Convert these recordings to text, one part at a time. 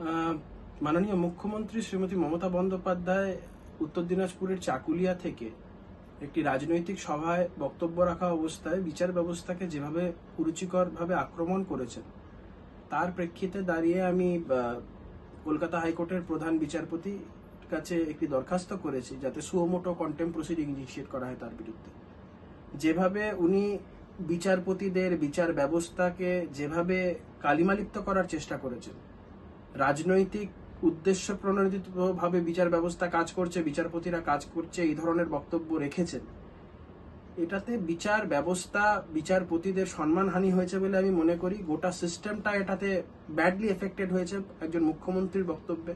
মাননীয় মুখ্যমন্ত্রী শ্রীমতী মমতা বন্দ্যোপাধ্যায় উত্তর দিনাজপুরের চাকুলিয়া থেকে একটি রাজনৈতিক সভায় বক্তব্য রাখা অবস্থায় বিচার ব্যবস্থাকে যেভাবে কুরুচিকরভাবে আক্রমণ করেছেন, তার প্রেক্ষিতে দাঁড়িয়ে আমি কলকাতা হাইকোর্টের প্রধান বিচারপতি কাছে একটি দরখাস্ত করেছি যাতে সুমোটো কন্টেম প্রসিডিং ইনিশিয়েট করা হয় তার বিরুদ্ধে। যেভাবে উনি বিচারপতিদের বিচার ব্যবস্থাকে যেভাবে কালিমালিপ্ত করার চেষ্টা করেছেন রাজনৈতিক উদ্দেশ্য প্রণোদিত ভাবে বিচার ব্যবস্থা কাজ করছে, বিচারপতিরা কাজ করছে, এই ধরনের বক্তব্য রেখেছেন। এটাতে বিচার ব্যবস্থা, বিচারপতিদের সম্মানহানি হয়েছে বলে আমি মনে করি। গোটা সিস্টেমটা এটাতে ব্যাডলি এফেক্টেড হয়েছে একজন মুখ্যমন্ত্রীর বক্তব্যে।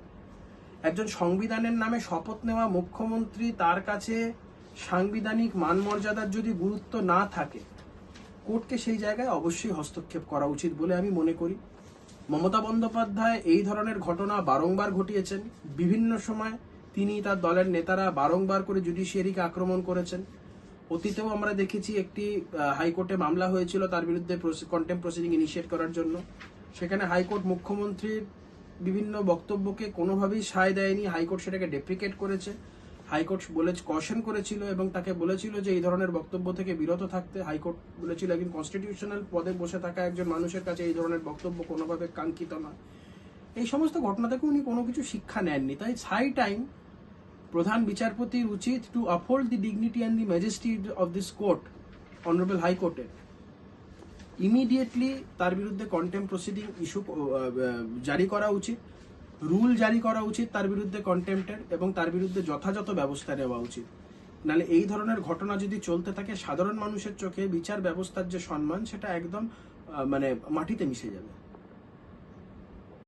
একজন সংবিধানের নামে শপথ নেওয়া মুখ্যমন্ত্রী তার কাছে সাংবিধানিক মান মর্যাদার যদি গুরুত্ব না থাকে, কোর্টকে সেই জায়গায় অবশ্যই হস্তক্ষেপ করা উচিত বলে আমি মনে করি। মমতা বন্দ্যোপাধ্যায় এই ধরনের ঘটনা বারংবার ঘটিয়েছেন। বিভিন্ন সময় তিনি তার দলের নেতারা বারংবার করে জুডিশিয়ারিকে আক্রমণ করেছেন। অতীতেও আমরা দেখেছি একটি হাইকোর্টে মামলা হয়েছিল তার বিরুদ্ধে কন্টেম্প প্রসিডিং ইনিশিয়েট করার জন্য। সেখানে হাইকোর্ট মুখ্যমন্ত্রীর বিভিন্ন বক্তব্যকে কোনোভাবেই সায় দেয়নি। হাইকোর্ট সেটাকে ডেপ্রিকেট করেছে। হাইকোর্ট বলে কশন করেছিল এবং তাকে বলেছিল যে এই ধরনের বক্তব্য থেকে বিরত থাকতে। হাইকোর্ট বলেছিল একজন কনস্টিটিউশনাল পদে বসে থাকা একজন মানুষের কাছে এই ধরনের বক্তব্য কোনোভাবে কাঙ্ক্ষিত নয়। এই সমস্ত ঘটনা থেকে উনি কোনো কিছু শিক্ষা নেননি। তাই হাই টাইম প্রধান বিচারপতির উচিত to uphold the dignity and the majesty of this court honourable হাইকোর্টের ইমিডিয়েটলি তার বিরুদ্ধে কন্টেম্প প্রসিডিং ইস্যু জারি করা উচিত। রুল জারি করা উচিত তার বিরুদ্ধে কন্টেম্পটের এবং তার বিরুদ্ধে যথাযথ ব্যবস্থা নেওয়া উচিত। নাহলে এই ধরনের ঘটনা যদি চলতে থাকে, সাধারণ মানুষের চোখে বিচার ব্যবস্থার যে সম্মান, সেটা একদম মানে মাটিতে মিশে যাবে।